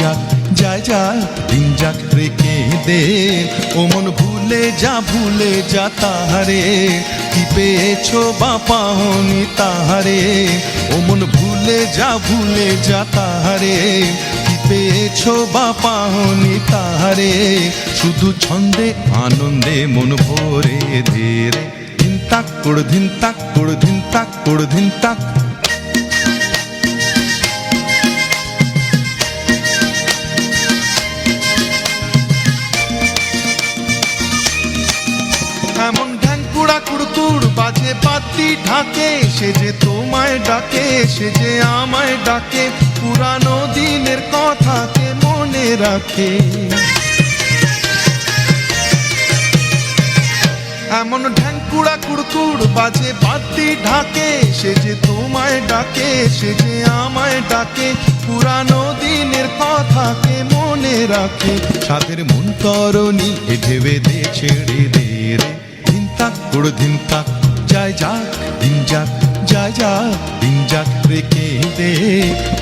যাক যায় যা দিন যাক রেখে দে ও মন ভুলে যা ভুলে যা তাহারে। কি পেয়েছ বা পাওনি তাহারে? ও মন ভুলে যা ভুলে যা তাহারে। কি পেয়েছ বা পাওনি তাহারে? শুধু ছন্দে, আনন্দে মন ভরে ধীরে। ধিন তাক কোড় ধিন তাক কোড় ধিন তাক কোড় ধিন তাক। ঢ্যাং কুড়া কুড়কুড় বাজে পাতি ঢাকে, সে যে তোমায় ডাকে, সে যে আমায় ডাকে, পুরানো দিনের কথাকে মনে রাখে। এমন ঢ্যাং কুড়া কুড়কুড় বাজে পাতি ঢাকে, সে যে তোমায় ডাকে, সে যে আমায় ডাকে, পুরানো দিনের কথাকে মনে রাখে। সাদের মন এ ভেবে দে ছেড়ে দে রে। কুড় দিন তাক, যায় যাক, দিন যাক, যায় যা দিন যাক রেখে দে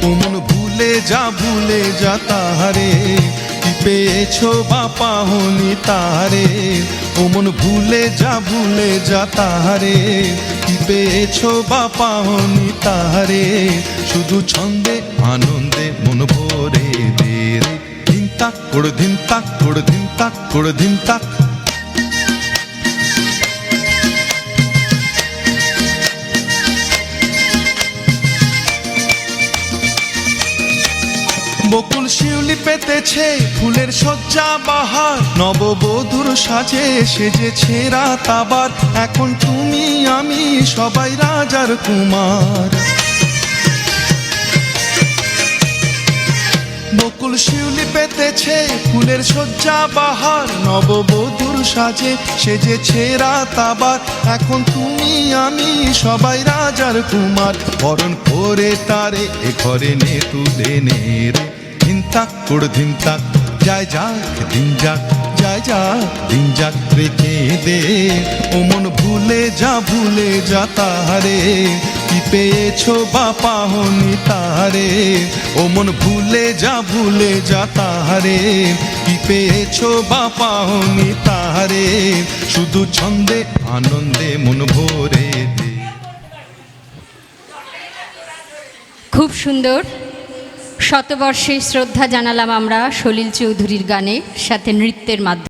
ও মন ভুলে যা ভুলে যা তাহারে, কি পেয়েছ বা পাহনি তাহারে। ও মন ভুলে যা ভুলে যা তাহারে, কি পেয়েছ বা পাহনি তাহারে। শুধু ছন্দে, আনন্দে মন ভরে দে রে। দিন তাক কোড় দিন তাক কোড় দিন তাক কোড় দিন তাক। পেতেছে ফুলের সজ্জা বাহার। নববধূর সাজে সেজেছে রাত আবার। এখন তুমি, আমি সবাই রাজার কুমার। বকুল শিউলি পেতেছে ফুলের সজ্জা বাহার। নববধূর সাজে সেজেছে রাত আবার। এখন তুমি, আমি সবাই রাজার কুমার। বরণ করে তারে এ ঘরে নে তুলে নে রে। তাক কোড় ধিন তাক যায় যাক দিন যাক যায় যা দিন যাক রেখে দে ও মন ভুলে যা ভুলে যা তাহারে। কি পেয়েছ বা পাহনি তাহারে? ও মন ভুলে যা ভুলে যা তাহারে। কি পেয়েছ বা পাহনি তাহারে? শুধু ছন্দে, আনন্দে মন ভরে দে। খুব সুন্দর। শতবর্ষে শ্রদ্ধা জানালাম আমরা সলিল চৌধুরীর গানে সাথে নৃত্যের মাধ্যমে।